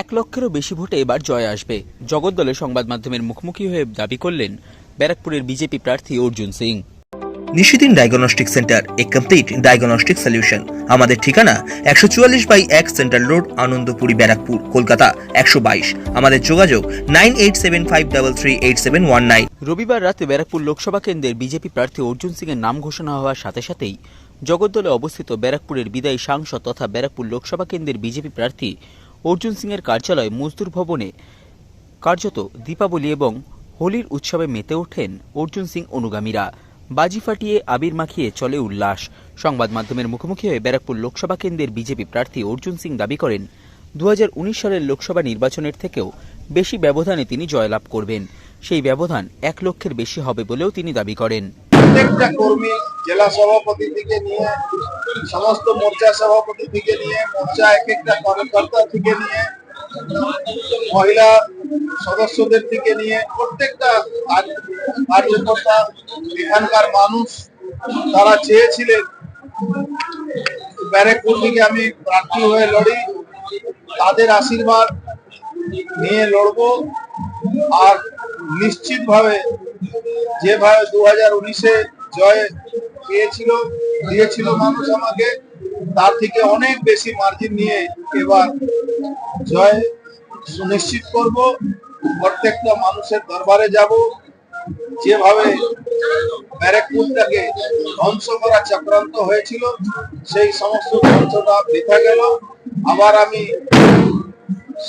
এক লক্ষেরও বেশি ভোটে এবার জয় আসবে। জগদ্দলে সংবাদ মাধ্যমের মুখোমুখি হয়ে দাবি করলেন ব্যারাকপুরের বিজেপি প্রার্থী অর্জুন সিং। নিশিদিন ডায়াগনস্টিক সেন্টার এ কমপ্লিট ডায়াগনস্টিক সলিউশন। আমাদের ঠিকানা একশো চুয়াল্লিশ বাই এক সেন্ট্রাল রোড আনন্দপুরি ব্যারাকপুর কলকাতা একশো বাইশ। আমাদের যোগাযোগ nine eight seven five double three eight seven one nine. রবিবার রাতে ব্যারাকপুর লোকসভা কেন্দ্রের বিজেপি প্রার্থী অর্জুন সিংয়ের নাম ঘোষণা হওয়ার সাথে সাথেই জগদ্দলে অবস্থিত ব্যারাকপুরের বিদায়ী সাংসদ তথা ব্যারাকপুর লোকসভা কেন্দ্রের বিজেপি প্রার্থী অর্জুন সিংয়ের কার্যালয় মজদুর ভবনে কার্যত দীপাবলি এবং হোলির উৎসবে মেতে ওঠেন অর্জুন সিং অনুগামীরা। বাজি ফাটিয়ে আবির মাখিয়ে চলে উল্লাস। সংবাদ মাধ্যমের মুখোমুখি হয়ে ব্যারাকপুর লোকসভা কেন্দ্রের বিজেপি প্রার্থী অর্জুন সিং দাবি করেন দু হাজার উনিশ সালের লোকসভা নির্বাচনের থেকেও বেশি ব্যবধানে তিনি জয়লাভ করবেন। সেই ব্যবধান এক লক্ষের বেশি হবে বলেও তিনি দাবি করেন। প্রত্যেকটা কর্মী জেলা সভাপতি থেকে নিয়ে সমস্ত মোর্চা সভাপতি থেকে নিয়ে, মোর্চা এক একটা কর্মকর্তা থেকে নিয়ে, মহিলা সদস্যদের থেকে নিয়ে, প্রত্যেকটা কার্যকর্তা, এখানকার মানুষ তারা চেয়েছিলেন ব্যারেকপুর থেকে আমি প্রার্থী হয়ে লড়ি, তাদের আশীর্বাদ নিয়ে লড়বো, আর নিশ্চিতভাবে যেভাবে দু হাজার উনিশে জয় পেয়েছিল দিয়েছিল মানুষ আমাকে, তার থেকে অনেক বেশি মার্জিন নিয়ে এবার জয় সুনিশ্চিত করব। প্রত্যেকটা মানুষের দরবারে যাব। যেভাবে ব্যারেকপুরটাকে ধ্বংস করা চক্রান্ত হয়েছিল, সেই সমস্ত ধ্বংসটা বৃথা গেল। আবার আমি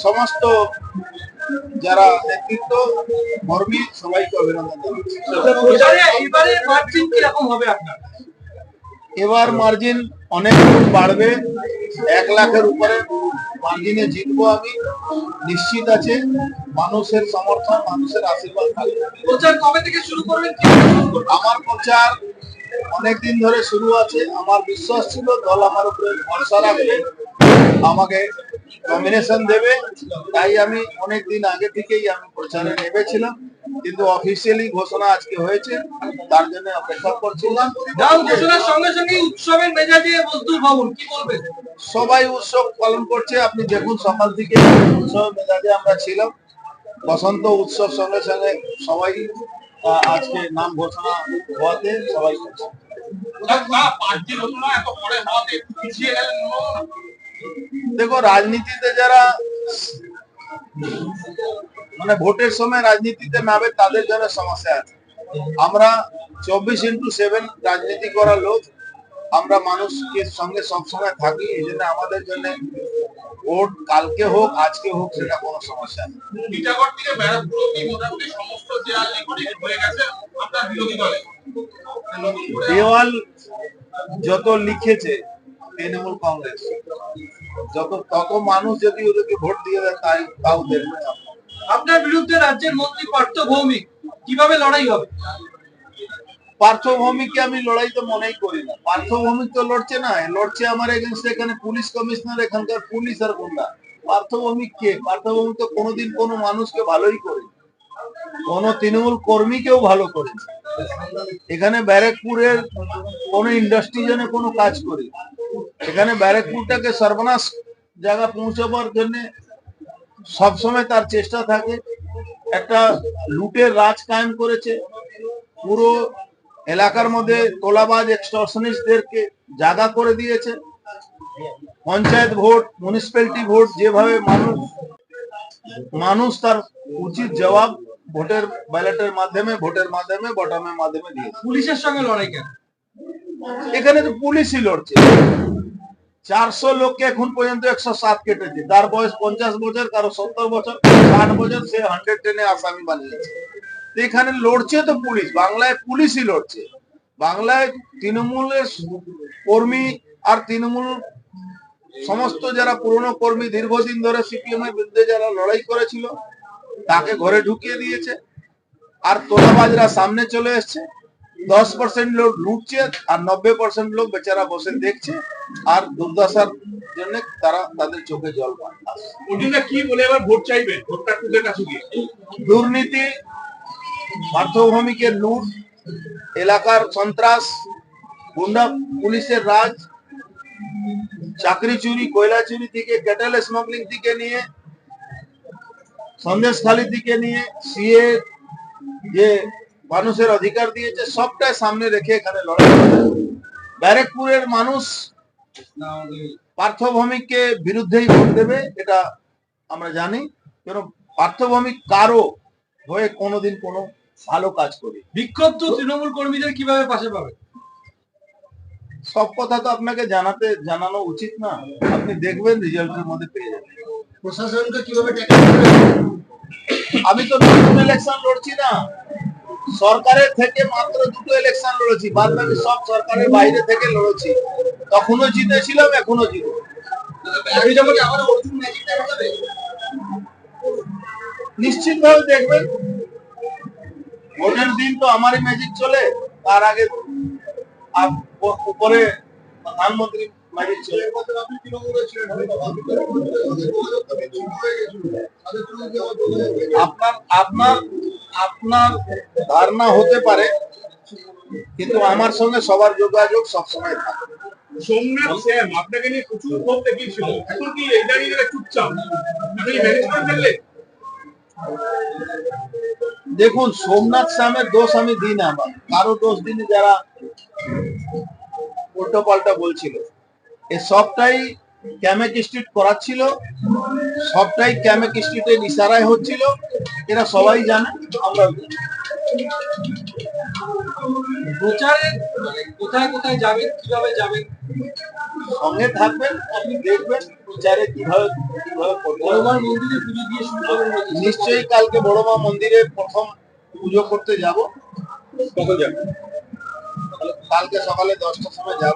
সমস্ত যারা নেতৃত্ব, কর্মী সবাইকে অভিনন্দন জানাচ্ছি। এবারে মার্জিন অনেক বাড়বে। এক লাখের উপরে মার্জিনে জিতবো আমি। নিশ্চিত আছে মানুষের সমর্থন মানুষের আশীর্বাদ থাকবে প্রচার কবে থেকে শুরু করবেন? আমার প্রচার অনেক দিন ধরে শুরু আছে। আমার বিশ্বাস ছিল দল আমার উপরে ভরসা রাখবে আমাকে নমিনেশন দেবে। তাই আমি অনেক দিন আগে থেকেই আমি প্রচারে নেমেছিলাম। কিন্তু অফিসিয়ালি ঘোষণা আজকে হয়েছে তার জন্য অপেক্ষা করছিলাম। ঘোষণার সঙ্গে সঙ্গে উৎসবের মেজাজে মজদুর ভবন কি বলবেন সবাই উৎসব পালন করছে আপনি দেখুন সকাল থেকে উৎসব মেজাজে আমরা ছিলাম। বসন্ত উৎসব সঙ্গে সঙ্গে সবাই আজকে নাম ঘোষণা হওয়াতে সবাই দেখো রাজনীতিতে যারা মানে ভোটের সময় রাজনীতিতে নামে তাদের জন্য সমস্যা আছে। আমরা চব্বিশ ইন্টু সেভেন রাজনীতি করা লোক আমরা মানুষকে সঙ্গে সবসময় থাকি এই জন্য আমাদের জন্য ভোট কালকে হোক আজকে হোক সেটা কোনো সমস্যা নেই। টিটাগড় থেকে ব্যারাকপুর অব্দি মোটামুটি সমস্ত দেয়াল লেখনি হয়ে গেছে আপনার বিরোধী দলে দেওয়াল যত লিখেছে তৃণমূল কংগ্রেস যত তত মানুষ যদি ওদেরকে ভোট দিয়ে দেয় তাই তাও দেখবে না। আপনার বিরুদ্ধে রাজ্যের মন্ত্রী পার্থ ভৌমিক কীভাবে লড়াই হবে? পার্থভৌমিককে আমি লড়াই তো মনেই করি না। পার্থভৌমিক তো লড়ছে না, লড়ছে আমার এগেনস্ট এখানে পুলিশ কমিশনার এখানকার পুলিশ আর গুন্ডা। পার্থভৌমিক কে? পার্থভৌমিক তো কোনোদিন কোনো মানুষকে ভালোই করে কোন তৃণমূল কর্মীকেও ভালো করেছে এখানে ব্যারেকপুরের কোন ইন্ডাস্ট্রি যেন কোনো কাজ করে এখানে ব্যারেকপুরটাকে সর্বনাশ জায়গা পৌঁছাবার জন্য সবসময় তার চেষ্টা থাকে। একটা লুটের রাজ কায়েম করেছে। পুরো এলাকার মধ্যে তোলাবাজ এক্সটর্শনিস্টদেরকে জাগা করে দিয়েছে। পঞ্চায়েত ভোট মিউনিসিপ্যালিটি ভোট যেভাবে মানুষ মানুষ তার উচিত জবাব ভোটের ব্যালটের মাধ্যমে ভোটের মাধ্যমে বটমের মাধ্যমে দিয়েছে। পুলিশের সঙ্গে লড়াই কেন? এখানে তো পুলিশই লড়ছে। চারশো লোককে এখন পর্যন্ত একশো সাত কেটেছে। তার বয়স পঞ্চাশ বছর কারও সত্তর বছর, ষাট বছর, সে হান্ড্রেড টেনে আসামি বানিয়েছে এখানে লড়ছে তো পুলিশ, বাংলায় পুলিশই লড়ছে। বাংলায় তৃণমূলের কর্মী আর তৃণমূল সমস্ত যারা পুরনো কর্মী দীর্ঘদিন ধরে সিপিএম এর বিরুদ্ধে যারা লড়াই করেছিল, তাকে ঘরে ঢুকিয়ে দিয়েছে। আর তোলাবাজরা সামনে চলে এসছে। দশ পার্সেন্ট লোক লুটছে আর নব্বই পার্সেন্ট লোক বেচারা বসে দেখছে আর দুর্দশার জন্য তারা তাদের চোখে জল পান অর্জুনদা কি বলে এবার ভোট চাইবে ভোটটা তোদের কাছে গিয়ে দুর্নীতি পার্থভূমিকে লুট এলাকার সন্ত্রাস গুন্ডা পুলিশের রাজ চাকরি চুরি কয়লা চুরি থেকে ক্যাটেল স্মাগলিং থেকে নিয়ে সন্দেশখালির দিকে নিয়ে সিএ যে মানুষের অধিকার দিয়েছে সবটাই সামনে রেখে এখানে লড়াই। ব্যারেকপুরের মানুষ পার্থভৌমিককে বিরুদ্ধেই ভোট দেবে এটা আমরা জানি। কেন পার্থভৌমিক কারও হয়ে কোনোদিন কোনো ভালো কাজ করি বিক্ষুব্ধ তৃণমূল কর্মীদের কীভাবে পাশে পাবে? সব কথা তো আপনাকে জানাতে জানানো উচিত না। আপনি দেখবেন রেজাল্টের মধ্যে পেয়ে যাবেন। প্রশাসনকে কীভাবে আমি তো নতুন ইলেকশন লড়ছি না। সরকারের থেকে মাত্র দুটো ইলেকশন লড়েছি। বাদ বাকি সব সরকারের বাইরে থেকে লড়েছি। তখনও জিতেছিলাম এখনও জিতে নিশ্চিত ভাবে দেখবেন ভোটের দিন তো আমারই ম্যাজিক চলে তার আগে উপরে প্রধানমন্ত্রী ম্যাজিক চলে। আপনি তৃণমূলে ছিলেন আপনার আপনার আপনার ধারণা হতে পারে কিন্তু আমার সঙ্গে সবার যোগাযোগ সবসময় থাকে। সোমনাথ স্যাম আপনাকে নিয়ে প্রচুর ক্ষোভ দেখিয়েছিল এখন কি এই দাঁড়িয়ে গেলে চুপচাপ? আপনি ম্যানেজ করে ফেললে দেখুন সোমনাথ শ্যামের দোষ আমি দিই না আমার। কারও দোষ দিনে যারা উল্টো পাল্টা বলছিল। এ সবটাই ক্যামেক স্ট্রিট করাচ্ছিল। সবটাই ক্যামেক স্ট্রিটের ইশারায় হচ্ছিল। এরা সবাই জানে প্রচারে মানে কোথায় কোথায় যাবেন কীভাবে যাবেন সঙ্গে থাকবেন আপনি দেখবেন প্রচারে কীভাবে মন্দিরে পুজো দিয়ে শুরু করবেন নিশ্চয়ই কালকে বড় মা মন্দিরে প্রথম পুজো করতে যাব। কখন যাবে? কালকে সকালে দশটার সময় যাব।